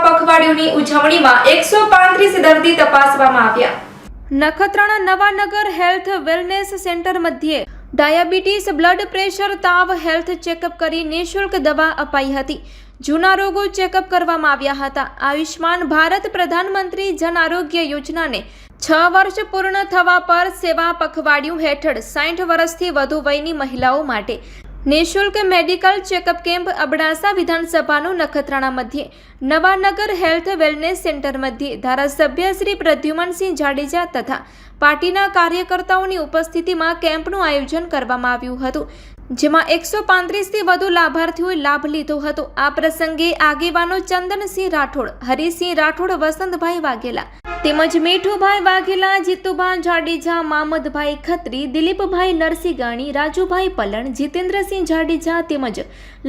પખવાડિયુંની ઉજવણીમાં એકસો પાંત્રીસ દર્દી તપાસવામાં આવ્યા. Nakhatrana Navanagar health wellness centre મધ્યે ડાયાબિટીસ બ્લડ પ્રેશર તાવ હેલ્થ ચેકઅપ કરી નિઃશુલ્ક દવા અપાઈ હતી. જૂના રોગો ચેકઅપ કરવામાં આવ્યા હતા. આયુષ્માન ભારત પ્રધાનમંત્રી જન આરોગ્ય યોજનાને છ વર્ષ પૂર્ણ થવા પર સેવા પખવાડિયું હેઠળ સાઠ વર્ષથી વધુ વયની મહિલાઓ માટે નિઃશુલ્ક મેડિકલ ચેકઅપ કેમ્પ અબડાસા વિધાનસભાનું નખત્રાણા મધ્યે, નવાનગર હેલ્થ વેલનેસ સેન્ટર મધ્યે, ધારાસભ્ય શ્રી પ્રદ્યુમનસિંહ જાડેજા તથા પાર્ટીના કાર્યકર્તાઓની ઉપસ્થિતિમાં કેમ્પનું આયોજન કરવામાં આવ્યું હતું. જેમાં એકસો પાંત્રીસથી વધુ લાભાર્થીઓએ લાભ લીધો હતો. આ પ્રસંગે આગેવાનો ચંદનસિંહ રાઠોડ, હરિસિંહ રાઠોડ, વસંતભાઈ વાઘેલા તેમજ મીઠુભાઈ વાઘેલા, જીતુભાઈ જાડેજા, મામદભાઈ ખત્રી, દિલીપભાઈ નરસિંગાણી, રાજુભાઈ પલણ, જીતેન્દ્રસિંહ જાડેજા તેમજ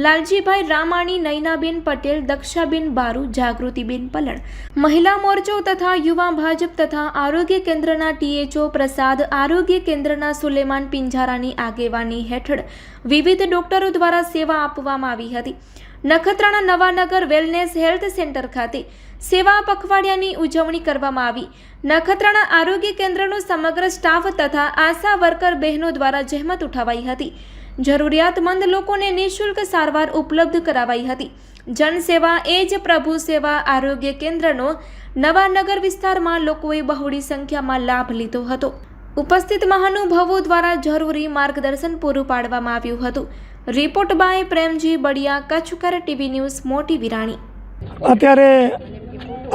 લાલજીભાઈ રામાણી નૈનાબેન પટેલ, દક્ષાબેન બારુ, જાગૃતિબેન પલણ. મહિલા મોરચો તથા યુવા ભાજપ તથા આરોગ્ય કેન્દ્રના ટીએચઓ પ્રસાદ, આરોગ્ય કેન્દ્રના સુલેમાન પિંજારાની આગેવાની હેઠળ વિવિધ ડોક્ટરો દ્વારા સેવા આપવામાં આવી હતી. Nakhatrana Navanagar wellness health centre ખાતે સેવા પખવાડિયાની ઉજવણી કરવામાં આવી. નખત્રાણા આરોગ્ય કેન્દ્રનો સમગ્ર સ્ટાફ તથા આશા વર્કર બહેનો દ્વારા જહેમત ઉઠાવાઈ હતી. જરૂરિયાતમંદ લોકોને નિઃશુલ્ક સારવાર ઉપલબ્ધ કરાવાઈ હતી. જનસેવા એ જ પ્રભુ સેવા આરોગ્ય કેન્દ્રનો નવાનગર વિસ્તારમાં લોકોએ બહોળી સંખ્યામાં લાભ લીધો હતો. ઉપસ્થિત મહાનુભાવો દ્વારા જરૂરી માર્ગદર્શન પૂરું પાડવામાં આવ્યું હતું. રિપોર્ટ બાય પ્રેમજી બડિયા, કચ્છકર ટીવી ન્યૂઝ, મોટી વિરાણી. અત્યારે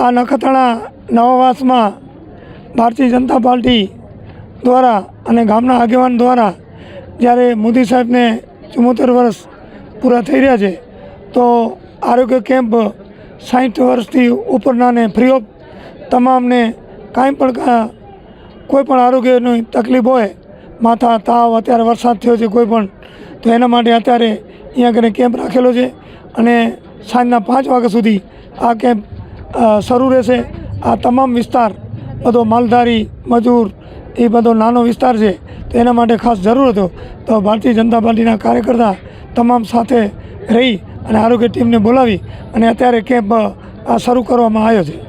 આ નખત્રાણા નવાવાસમાં ભારતીય જનતા પાર્ટી દ્વારા અને ગામના આગેવાન દ્વારા જ્યારે મોદી સાહેબને ચુમ્મોતેર વર્ષ પૂરા થઈ રહ્યા છે, તો આરોગ્ય કેમ્પ સાઠ વર્ષથી ઉપરનાને ફ્રી ઓફ તમામને કાંઈ પણ કોઈ પણ આરોગ્યની તકલીફ હોય, માથા તાવ, અત્યારે વરસાદ થયો છે કોઈ પણ તો એના માટે અત્યારે અહીંયા આગળ કેમ્પ રાખેલો છે અને સાંજના પાંચ વાગ્યા સુધી આ કેમ્પ શરૂ રહેશે. આ તમામ વિસ્તાર, બધો માલધારી, મજૂર, એ બધો નાનો વિસ્તાર છે, તો એના માટે ખાસ જરૂર હતો. તો ભારતીય જનતા પાર્ટીના કાર્યકર્તા તમામ સાથે રહી અને આરોગ્ય ટીમને બોલાવી અને અત્યારે કેમ્પ આ શરૂ કરવામાં આવ્યો છે.